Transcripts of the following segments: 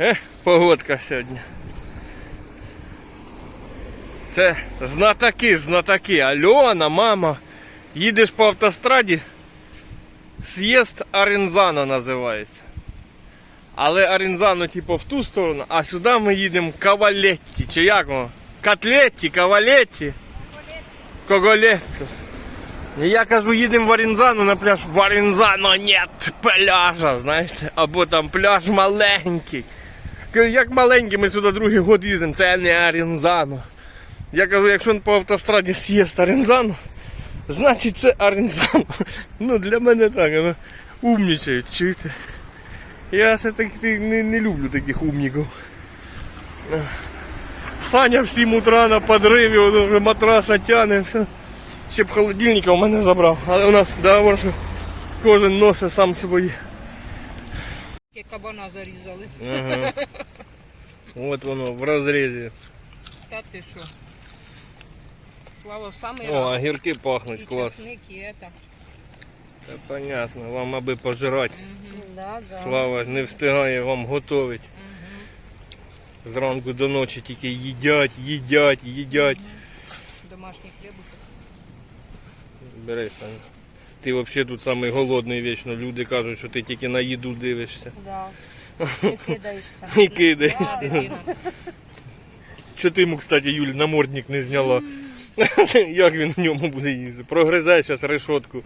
Е, погодка сьогодні. Це знатоки, знатоки. Альона, мама. Їдеш по автостраді. З'їзд Арензано називається. Але Арензано, типу, в ту сторону, а сюди ми їдемо Кавалетті. Чи як воно? Котлетті, Кавалетті. Коголетто. Я кажу, їдемо в Арензано на пляж. В Арензано нет пляжа, знаєте, або там пляж маленький. Як маленький, ми сюди другий год їздимо, це не Арензано. Я кажу, якщо по автостраді з'їзд Арензано, значить це Арензано. Ну для мене так, ну, умнічають, чуєте. Я все-таки не, не люблю таких умників. Саня в 7 утра на подриві, вже матраса тяне, все. Ще б холодильника у мене забрав. Але у нас договор, що кожен носить сам свої. Кабана зарізали. Ага. От воно в розрізі. Та ти що? Слава, в самий О, раз. огірки пахнуть, І клас. чесник, і это. Та понятно, вам аби пожирати. Да, да. Слава не встигає вам готовить. Зранку до ночі тільки їдять, їдять, їдять. Домашній хлібушок. Бери, Саня. Ти взагалі тут самий голодний вічно. Люди кажуть, що ти тільки на їду дивишся. Да. Ти кидаєшся. І кидаєш. Да. Що ти йому, кстати, Юль, намордник не зняла? Як він в ньому буде їздити? Прогризе зараз решетку.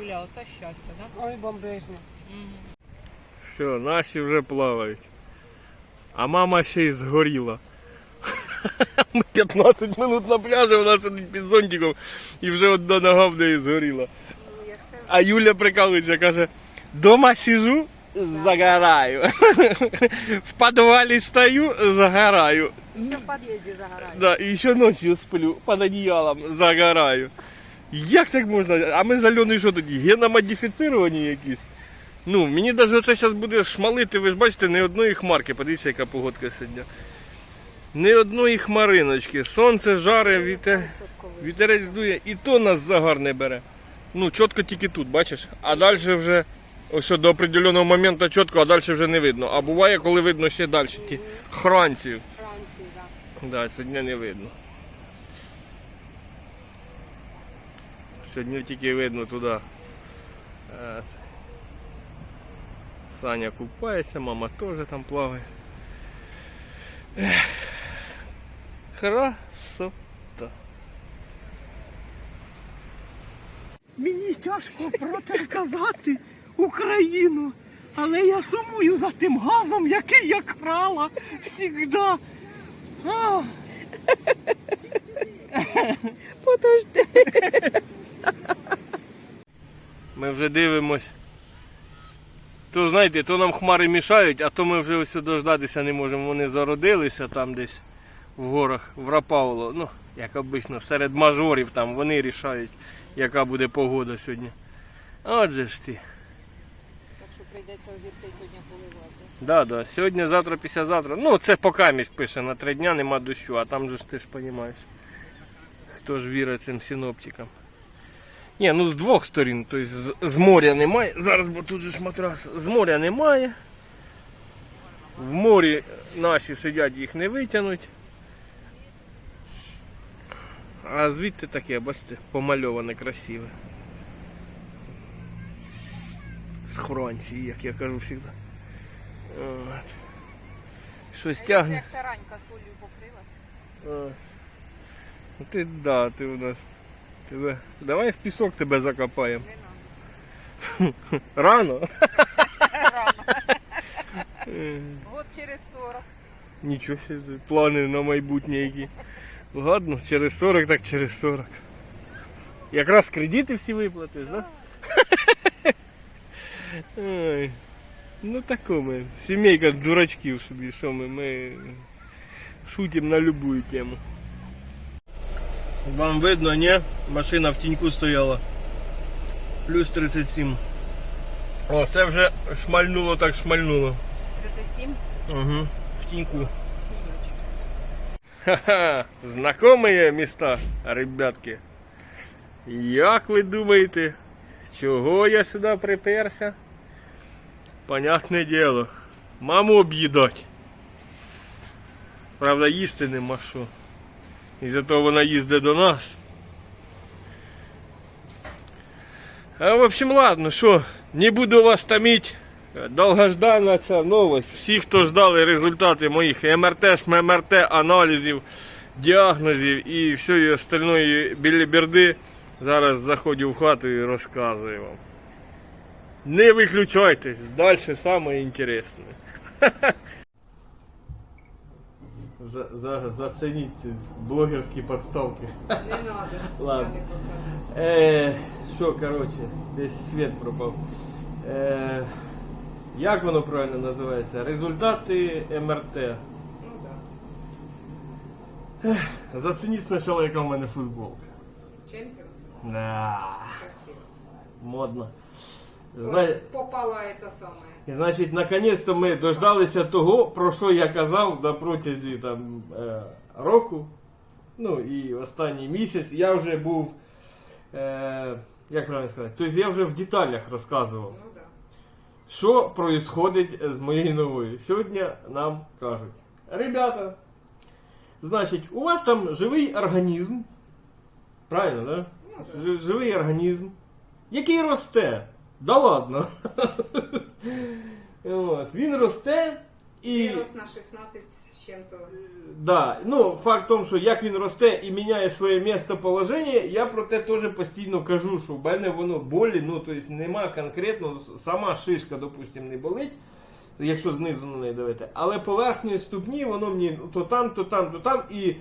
Юля, оце щастя, да? Ой, бомбезно. Все, наші вже плавають. А мама ще й згоріла. Ми 15 минут на пляжі, вона сидить під зонтиком і вже одна нога в неї згоріла. А Юля прикалується, каже, дома сижу, загораю. В підвалі стою, загораю. Все в під'їзді загорає. Да, і ще ночью сплю, під одіялом загораю. Як так можна? А ми з Альоною що тоді? Геномодифіцировані якісь? Ну, мені навіть це зараз буде шмалити, ви ж бачите, не одної хмарки. Подивіться, яка погодка сьогодні. Не одної хмариночки. Сонце жаре, вітер, вітерець дує, і то нас загар не бере. Ну, чітко тільки тут, бачиш? А далі вже ось до определеного моменту чітко, а далі вже не видно. А буває, коли видно ще далі. Ті хранці. Франції, да. Да, сьогодні не видно. Сьогодні тільки видно туди. Е. Саня купається, мама теж там плаває. Ех. Красота. Мені тяжко про те казати Україну, але я сумую за тим газом, який я крала всігда. Подожди. Ми вже дивимось. То знаєте, то нам хмари мішають, а то ми вже ось дождатися не можемо. Вони зародилися там десь в горах, в Рапавло. Ну, як обично, серед мажорів там вони рішають, яка буде погода сьогодні. Отже ж ти. Так що прийдеться огірки сьогодні поливати. Да, да. Сьогодні, завтра, післязавтра. Ну, це поки місць пише на три дня нема дощу, а там же ж ти ж розумієш. Хто ж вірить цим синоптикам. Ні, ну з двох сторін, тобто з, з моря немає. Зараз бо тут же ж матрас. З моря немає. В морі наші сидять, їх не витягнуть. А звідти таке, бачите, помальоване красиве. З Франції, як я кажу завжди. От. Щось тягне. Як таранька солью покрилась. А. Ну Ти да, ти у нас. Тебе. Давай в пісок тебе закопаємо. Не надо. Рано? Год через 40. Нічого собі, плани на майбутнє які. Ладно, через 40, так через 40. Якраз кредити всі виплатиш. Да? Ой. Ну тако ми. Сімейка дурачків собі, що ми, ми шутимо на любую тему. Вам видно, ні? Машина в тіньку стояла. Плюс 37. О, це вже шмальнуло так шмальнуло. 37. Угу. В тіньку. Ха-ха, знакомые места, ребятки. Як ви думаєте, чого я сюди приперся? Понятне діло. Маму об'їдать. Правда, їсти нема що. І зато вона їздить до нас. А, в общем, ладно, що, не буду вас томить. Долгождана ця новость. Всі, хто ждали результати моїх МРТ, ШМРТ, аналізів, діагнозів і всієї остальної біліберди, зараз заходжу в хату і розказую вам. Не виключайтесь, далі саме інтересне. За, за, зацініть ці блогерські підставки. Не надо. Ладно. Е, що, коротше, десь світ пропав. Е, як воно правильно називається? Результати МРТ. Ну да. Зацініть спочатку, яка в мене футболка. Чемпіонс. Да, Красиво. модно. Знає, Попала это самое. Значить, наконець-то ми дождалися того, про що я казав на протязі там, е, року. Ну і останній місяць я вже був. Е, як правильно сказати? Тобто я вже в деталях розказував, Ну. Що відбувається з моєю новою. Сьогодні нам кажуть: ребята, значить, у вас там живий організм. Правильно, да? Ну да. Ж- Живий організм, який росте. Да ладно. Він росте і. Вирос на 16 з чим-то. Да, ну факт в тому, що як він росте і міняє своє місцеположення, я про те теж постійно кажу, що в мене воно болі, ну тобто нема конкретно, сама шишка, допустимо, не болить, якщо знизу на неї дивити, але поверхні ступні воно мені то там, то там, то там. І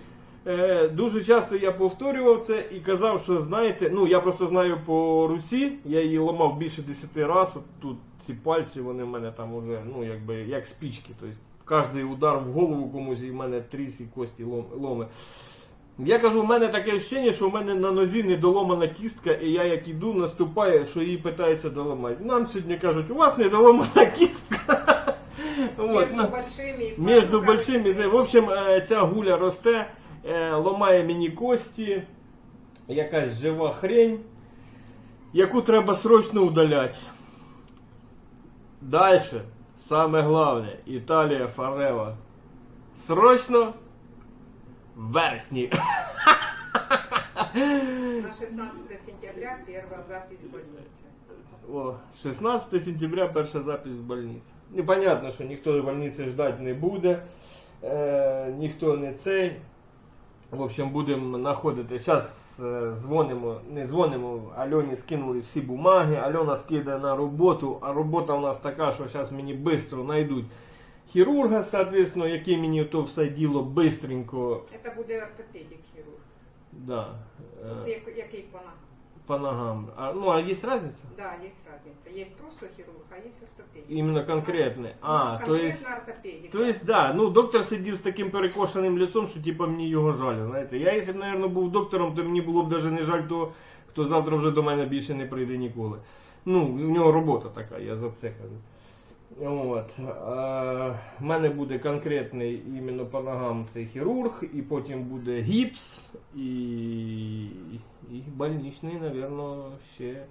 е, дуже часто я повторював це і казав, що знаєте, ну я просто знаю по руці, я її ламав більше 10 разів, от тут ці пальці, вони в мене там уже, ну якби як спічки. Тобто кожний удар в голову комусь і в мене тріс і кості лом- ломи. Я кажу, у мене таке ощущення, що в мене на нозі недоломана кістка, і я як іду, наступаю, що її питається доламати. Нам сьогодні кажуть, у вас недоломана кістка. Між ну, большими. В общем, е, ця гуля росте, ламає мені кості, якась жива хрень, яку треба срочно удаляти. Далі, саме головне, Італія Фарева. Срочно в вересні. На 16 сентября первая запись в больнице. О, 16 сентября перша запись в больниці. Непонятно, що ніхто в больниці ждати не буде, е, ніхто не цей. В общем, будемо знаходити. Зараз е, дзвонимо, не дзвонимо, Альоні скинули всі бумаги, Альона скидає на роботу, а робота у нас така, що зараз мені швидко знайдуть хірурга, соответственно, який мені то все діло швидко. Це буде ортопедик хірург. Да, Тут е, як- який ногам. По ногам. А, ну, а є разница? Да, есть разница. Есть просто хирург, а есть ортопедик. У нас А, то есть. ортопедик. То есть, да, ну доктор сидів з таким перекошеним лицом, що типа мені його жаль. Знаєте, я, якщо б, мабуть, був доктором, то мені було б даже не жаль того, хто завтра вже до мене більше не прийде ніколи. Ну, в нього робота така, я за це кажу. От. В мене буде конкретний іменно по ногам цей хірург, і потім буде гіпс, і, і больничний, напевно, ще.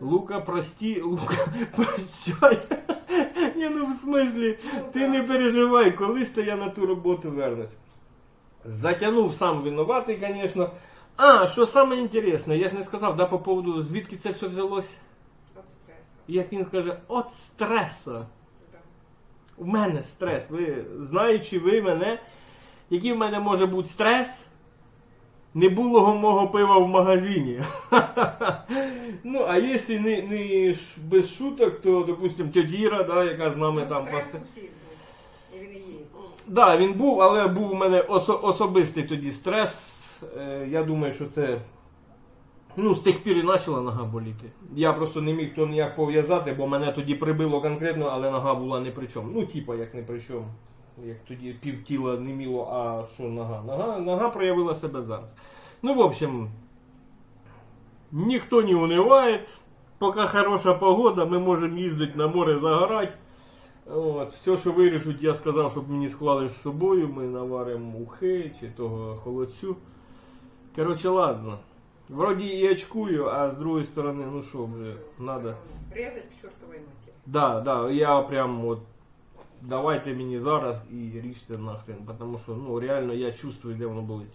Лука, прости, Лука, прощай. Ні, ну в смислі, ти не переживай, колись то я на ту роботу вернусь. Затягнув сам винуватий, звісно. А, що саме інтересне, я ж не сказав, да, по поводу, звідки це все взялось? От стресса. Як він каже, от стреса. У мене стрес. Ви знаючи ви мене, який в мене може бути стрес, не було мого пива в магазині. ну, а якщо не, не без шуток, то, допустим, тетя Іра, да, яка з нами Ну, там пасе. І він і є. Да, він був, але був у мене осо- особистий тоді стрес. Е, я думаю, що це. Ну, з тих пір і почала нога боліти. Я просто не міг то ніяк пов'язати, бо мене тоді прибило конкретно, але нога була не при чому. Ну, типа, як не при чому. Як тоді пів тіла не міло, а що нога? Нога, нога проявила себе зараз. Ну, в общем, ніхто не униває. Поки хороша погода, ми можемо їздити на море загорати. От, все, що вирішуть, я сказав, щоб мені склали з собою. Ми наваримо ухи чи того холодцю. Коротше, ладно. Вроді і очкую, а з другої сторони, ну що вже, надо. Резать к чертовой матери. Да, да, я прям от давайте мені зараз і ріжте нахрен, тому що ну реально я чувствую, де воно болить.